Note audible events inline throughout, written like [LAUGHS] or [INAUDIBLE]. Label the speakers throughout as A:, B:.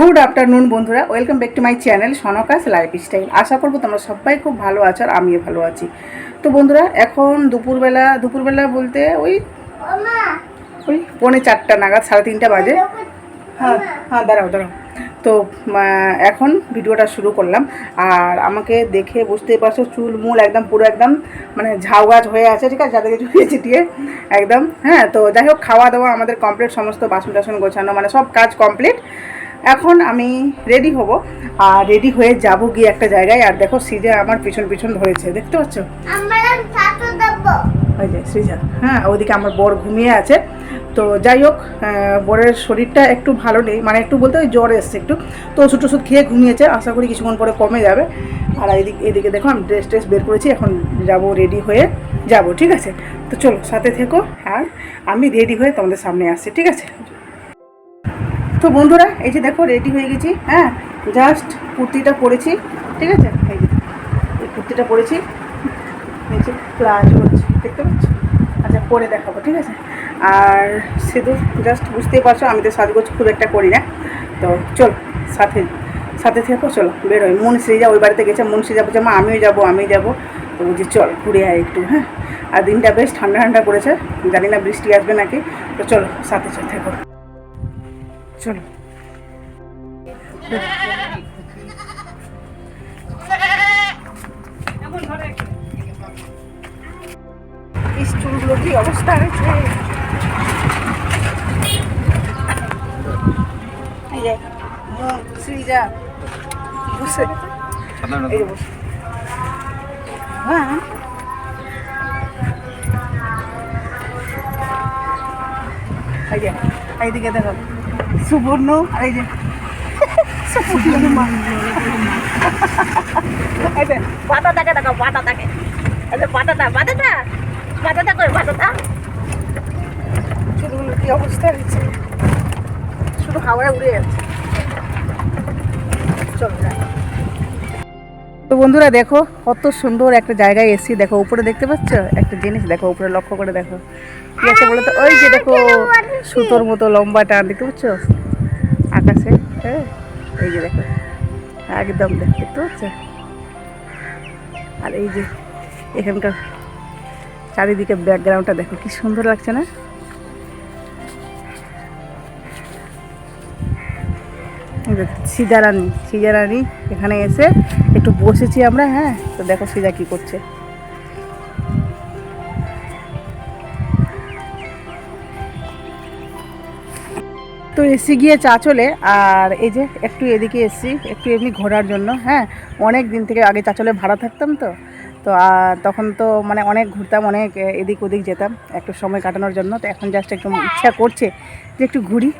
A: Good afternoon বন্ধুরা। Welcome back to my channel সনকাস lifestyle আশা করব তোমরা সবাই খুব ভালো আছো আর আমিও ভালো আছি। তো বন্ধুরা, এখন দুপুরবেলা দুপুরবেলা বলতে ওই ওই পৌনে চারটা নাগাদ, সাড়ে তিনটা বাজে। হ্যাঁ হ্যাঁ দাঁড়াও দাঁড়াও। তো এখন ভিডিওটা শুরু করলাম। আর আমাকে দেখে বুঝতেই পারছ, চুল, মূল একদম পুরো একদম মানে ঝাউ গাছ হয়ে আছে, ঠিক আছে? যাদেরকে চুটিয়ে চিটিয়ে একদম হ্যাঁ তো যাই হোক, খাওয়া দাওয়া আমাদের কমপ্লিট সমস্ত বাসন টাসন গোছানো মানে সব কাজ কমপ্লিট এখন আমি রেডি হব। আর রেডি হয়ে যাব গিয়ে একটা জায়গায়। আর দেখো সিজে আমার পিছন পিছন ধরেছে। দেখতে পাচ্ছ?
B: আমরা
A: ওই যে সৃজা। হ্যাঁ ওদিকে আমার বর ঘুমিয়ে আছে। তো যাই হোক বরের শরীরটা একটু ভালো নেই। মানে একটু বলতে ওই জ্বর এসছে একটু। তো ওষুধ টষুধ খেয়ে ঘুমিয়েছে। আশা করি কিছুক্ষণ পরে কমে যাবে। আর এদিকে এদিকে দেখো আমি ড্রেস ট্রেস বের করেছি। এখন যাব রেডি হয়ে যাব। ঠিক আছে? তো চলো সাথে থেকো। আর আমি রেডি হয়ে তোমাদের সামনে আসছি। ঠিক আছে? তো বন্ধুরা, এই যে দেখো রেডি হয়ে গেছি হ্যাঁ? জাস্ট কুর্তিটা পরেছি, ঠিক আছে? এই যে, এই কুর্তিটা পরেছি নিচে প্লাজ হচ্ছে, দেখতে পাচ্ছ? আচ্ছা পরে দেখাবো, ঠিক আছে? আর সিঁদুর জাস্ট বুঝতেই পারছ, আমি তো সাজগোজ খুব একটা করি না। তো চল, সাথে সাথে থেকো, চলো, বেরোই। মন শ্রীজা ওই বাড়িতে গেছে মন শ্রীজা বলছে, মা, আমিও যাব আমিও যাব। তো বলছি, চল, ঘুরে আয় একটু হ্যাঁ? আর দিনটা বেশ ঠান্ডা ঠান্ডা করেছে জানি না বৃষ্টি আসবে নাকি। তো চলো সাথে সাথে থেকো। চলো। চুলগুলো কি অবস্থা হয়েছে? শ্রীজা বসে। হ্যাঁ। এইদিকে দেখো। সুবর্ণ আর এই যে যে
B: পাতাটাকে দেখো এই যে পাতাটা পাতাটা পাতাটা কই পাতাটা
A: চুলগুলো কি অবস্থা হয়েছে? শুধু হাওয়ায় উড়ে যাচ্ছে। চলো। তো বন্ধুরা দেখো, কত সুন্দর একটা জায়গায় এসি দেখো, উপরে দেখতে পাচ্ছ? একটা জিনিস দেখো, উপরে লক্ষ্য করে দেখো। কি আছে বলো তো? ওই যে দেখো, সুতোর মতো লম্বা টান, দেখতে পাচ্ছ? আকাশে হ্যাঁ? এই যে দেখো, একদম দেখো দেখতে পাচ্ছ? আর এই যে এখানকার চারিদিকে ব্যাকগ্রাউন্ডটা দেখো, কি সুন্দর লাগছে না? এই যে সিজা রানী এখানে এসে একটু বসেছি আমরা হ্যাঁ? তো দেখো সিজা কি করছে। তো এসি গিয়ে চা চলে, আর এই যে একটু এদিকে এসছি, একটু এমনি ঘোরার জন্য হ্যাঁ? অনেক দিন থেকে আগে চা চলে ভাড়া থাকতাম তো তো তখন তো মানে অনেক ঘুরতাম, অনেক এদিক ওদিক যেতাম, একটু সময় কাটানোর জন্য, তো এখন জাস্ট একটু ইচ্ছা করছে যে একটু ঘুরি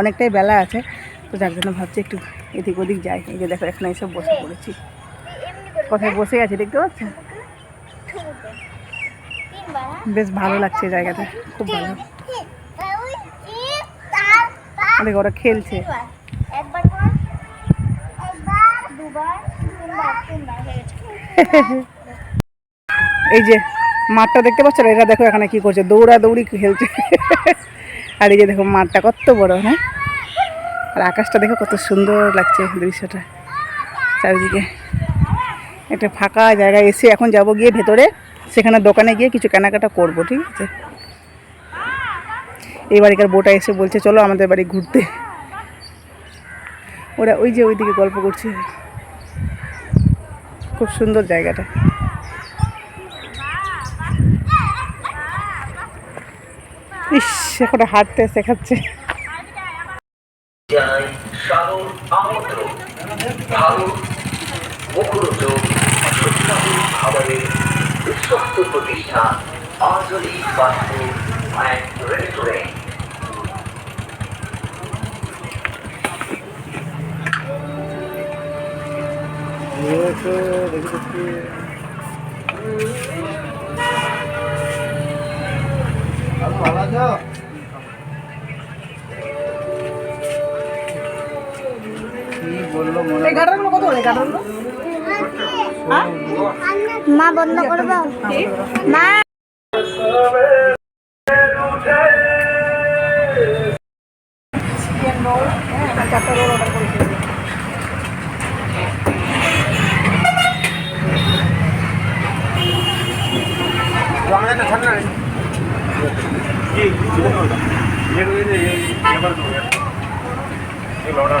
A: অনেকটাই বেলা আছে। যার জন্য ভাবছি একটু এদিক ওদিক যাই। এই যে দেখো, এখানে এসে বসে পড়েছি। কোথায় বসে আছি দেখতে পাচ্ছ? বেশ ভালো লাগছে জায়গাটা, খুব ভালো। অনেক ওরা খেলছে। এই যে মাঠটা দেখতে পাচ্ছ? এরা দেখো এখানে কি করছে দৌড়া দৌড়ি খেলছে। আর এই যে দেখো মাঠটা কত বড় হ্যাঁ? আর আকাশটা দেখো কত সুন্দর লাগছে দৃশ্যটা। চারিদিকে একটা ফাঁকা জায়গায় এসে এখন যাব গিয়ে ভেতরে, সেখানে দোকানে গিয়ে কিছু কেনাকাটা করব, ঠিক আছে? এই বাড়িকার বোটা এসে বলছে, চলো আমাদের বাড়ি ঘুরতে। ওরা ওই যে ওইদিকে গল্প করছে। খুব সুন্দর জায়গাটা। ইস, এখন হাঁটতে শেখাচ্ছে।
C: ভালো মুখরোচক সুস্বাদু খাবারের বিশ্বস্ত প্রতিষ্ঠান আঞ্জলি বাস্তু অ্যান্ড রেস্টুরেন্ট
A: এই গাটারগুলো কত করে
B: মা বন্ধ করব মা
A: রোল হ্যাঁ আমি চারটা রোল অর্ডার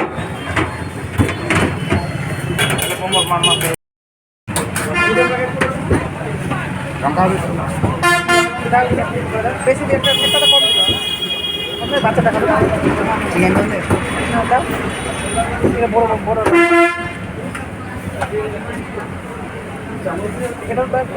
A: বেশি দিয়ে একটা একটা কম দিল আপনার বাচ্চাটা খাবে চিকেন দাও এটা বড় বড় এটার ব্যাগ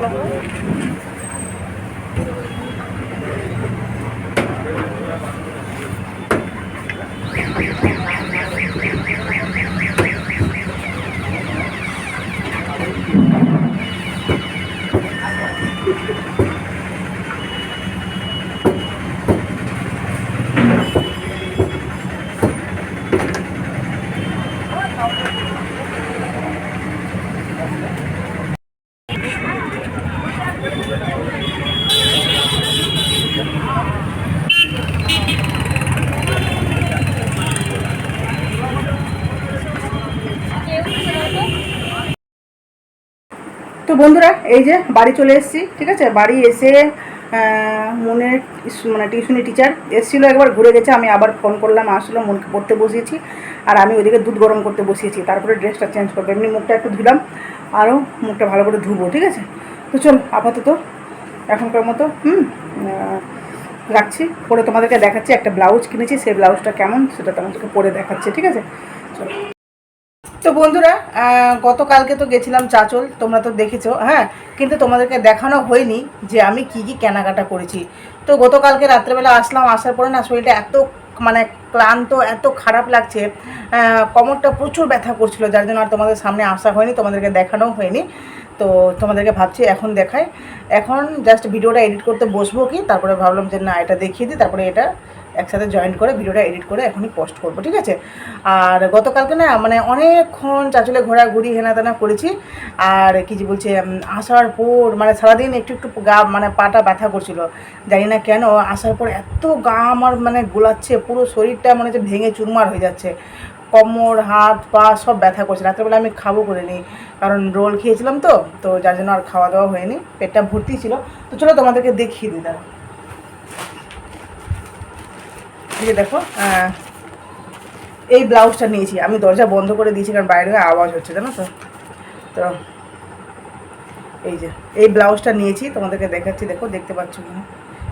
A: তো বন্ধুরা, এই যে বাড়ি চলে এসেছি, ঠিক আছে? বাড়ি এসে মনের মানে টিউশনি টিচার এসেছিল, একবার ঘুরে গেছে, আমি আবার ফোন করলাম, আসলো, মনকে পড়তে বসিয়েছি, আর আমি ওইদিকে দুধ গরম করতে বসিয়েছি, তারপরে ড্রেসটা চেঞ্জ করব। এমনি মুখটা একটু ধুলাম আরও মুখটা ভালো করে ধুবো, ঠিক আছে? তো চল, আপাতত এখনকার মতো, হুম রাখছি। পরে তোমাদেরকে দেখাচ্ছি, একটা ব্লাউজ কিনেছি, সেই ব্লাউজটা কেমন সেটা তোমাদেরকে পরে দেখাচ্ছি, ঠিক আছে? চলো। তো বন্ধুরা গতকালকে তো গেছিলাম চাচল, তোমরা তো দেখেছ হ্যাঁ কিন্তু তোমাদেরকে দেখানো হয়নি যে আমি কি কি কেনাকাটা করেছি। তো গতকালকে রাত্রেবেলা আসলাম, আসার পরে না শরীরটা এত মানে ক্লান্ত, এত খারাপ লাগছে কমরটা প্রচুর ব্যথা করছিল, যার জন্য আর তোমাদের সামনে আসা হয়নি, তোমাদেরকে দেখানো হয়নি। তো তোমাদেরকে ভাবছি এখন দেখাই। এখন জাস্ট ভিডিওটা এডিট করতে বসবো কি? তারপরে ভাবলাম যে না, এটা দেখিয়ে দিই, তারপরে এটা একসাথে জয়েন করে ভিডিওটা এডিট করে এখনই পোস্ট করব, ঠিক আছে? আর গতকালকে না মানে অনেকক্ষণ চাচলে ঘোরাঘুরি হেনা তেনা করেছি। আর কি যে বলছে আসার পর মানে সারাদিন একটু একটু গা মানে পাটা ব্যথা করছিল। জানি না কেন, আসার পর এত গা আমার মানে গোলাচ্ছে, পুরো শরীরটা মনে হচ্ছে ভেঙে চুরমার হয়ে যাচ্ছে। কোমর, হাত, পা সব ব্যথা করছে। রাত্রেবেলা আমি খাব করে নিই, কারণ রোল খেয়েছিলাম তো তো যার জন্য আর খাওয়া দাওয়া হয়নি, পেটটা ভর্তি ছিল। তো চলো তোমাদেরকে দেখিয়ে দিই দাঁড়া যে দেখো এই ব্লাউজটা নিয়েছি। আমি দরজা বন্ধ করে দিয়েছি কারণ বাইরে আওয়াজ হচ্ছে, জানো তো? তো এই যে, এই ব্লাউজটা নিয়েছি, তোমাদেরকে দেখাচ্ছি, দেখো, দেখতে পাচ্ছ কিনা?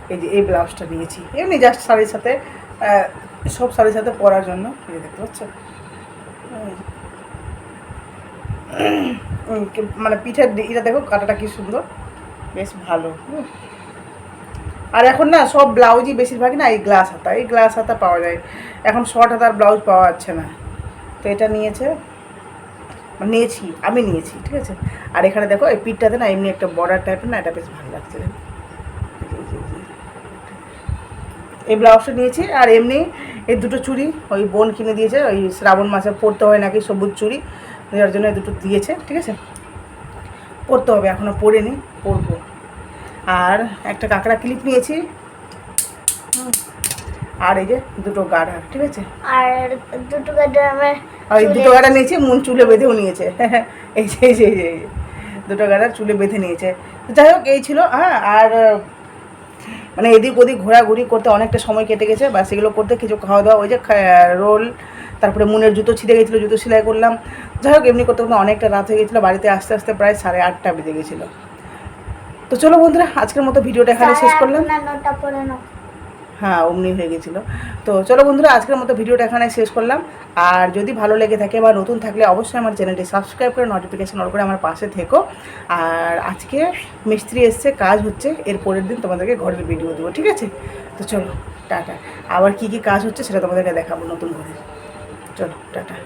A: এই যে, এই ব্লাউজটা নিয়েছি। এমনি জাস্ট শাড়ির সাথে সব শাড়ির সাথে পরার জন্য, এই দেখতে পাচ্ছ? কি- মানে পিঠের এটা দেখো, কাটাটা কি সুন্দর। বেশ ভালো। আর এখন না সব ব্লাউজই বেশিরভাগই না এই গ্লাস হাতা, এই গ্লাস হাতা পাওয়া যায়। এখন শর্ট হাতার ব্লাউজ পাওয়া যাচ্ছে না। তো এটা নিয়েছে মানে নিয়েছি, আমি নিয়েছি, ঠিক আছে? আর এখানে দেখো, এই পিঠটাতে না এমনি একটা বর্ডার টাইপের না এটা বেশ ভালো লাগছে। এই ব্লাউজটা নিয়েছি, আর এমনি এই দুটো চুড়ি, ওই বোন কিনে দিয়েছে, ওই শ্রাবণ মাসে পরতে হয় নাকি সবুজ চুড়ি, যার জন্য এই দুটো দিয়েছে, ঠিক আছে? পরতে হবে এখনও পরিনি, পরবো। আর একটা কাঁকড়া ক্লিপ নিয়েছি। আর এই যে দুটো গাঢ়া ঠিক আছে?
B: আর দুটো গাড়ি আমার
A: এই দুটো গাড়া নিয়েছি মন চুলে বেঁধেও নিয়েছে। [LAUGHS] এই যে এই যে এই যে, দুটো গাড়া চুলে বেঁধে নিয়েছে। তো যাই হোক এই ছিল হ্যাঁ আর মানে এদিক ওদিক ঘোরাঘুরি করতে অনেকটা সময় কেটে গেছে বা সেগুলো করতে কিছু খাওয়া দাওয়া ওই যে রোল তারপরে মুনের জুতো ছিঁড়ে গেছিল জুতো সেলাই করলাম। যাই হোক এমনি করতে করতে অনেকটা রাত হয়ে গেছিল বাড়িতে আস্তে আস্তে প্রায় সাড়ে আটটা বেজে গেছিল। তো চলো বন্ধুরা আজকের মতো ভিডিওটা এখানে শেষ করলাম। হ্যাঁ অমনি হয়ে গেছিল। তো চলো বন্ধুরা আজকের মতো ভিডিওটা এখানে শেষ করলাম। আর যদি ভালো লেগে থাকে বা নতুন থাকলে অবশ্যই আমার চ্যানেলটি সাবস্ক্রাইব করে নোটিফিকেশন অল করে আমার পাশে থেকো। আর আজকে মিস্ত্রি এসছে কাজ হচ্ছে এর পরের দিন তোমাদেরকে ঘরের ভিডিও দেবো ঠিক আছে? তো চলো টাটা। আবার কি কি কাজ হচ্ছে সেটা তোমাদেরকে দেখাবো নতুন ঘরে চলো টাটা।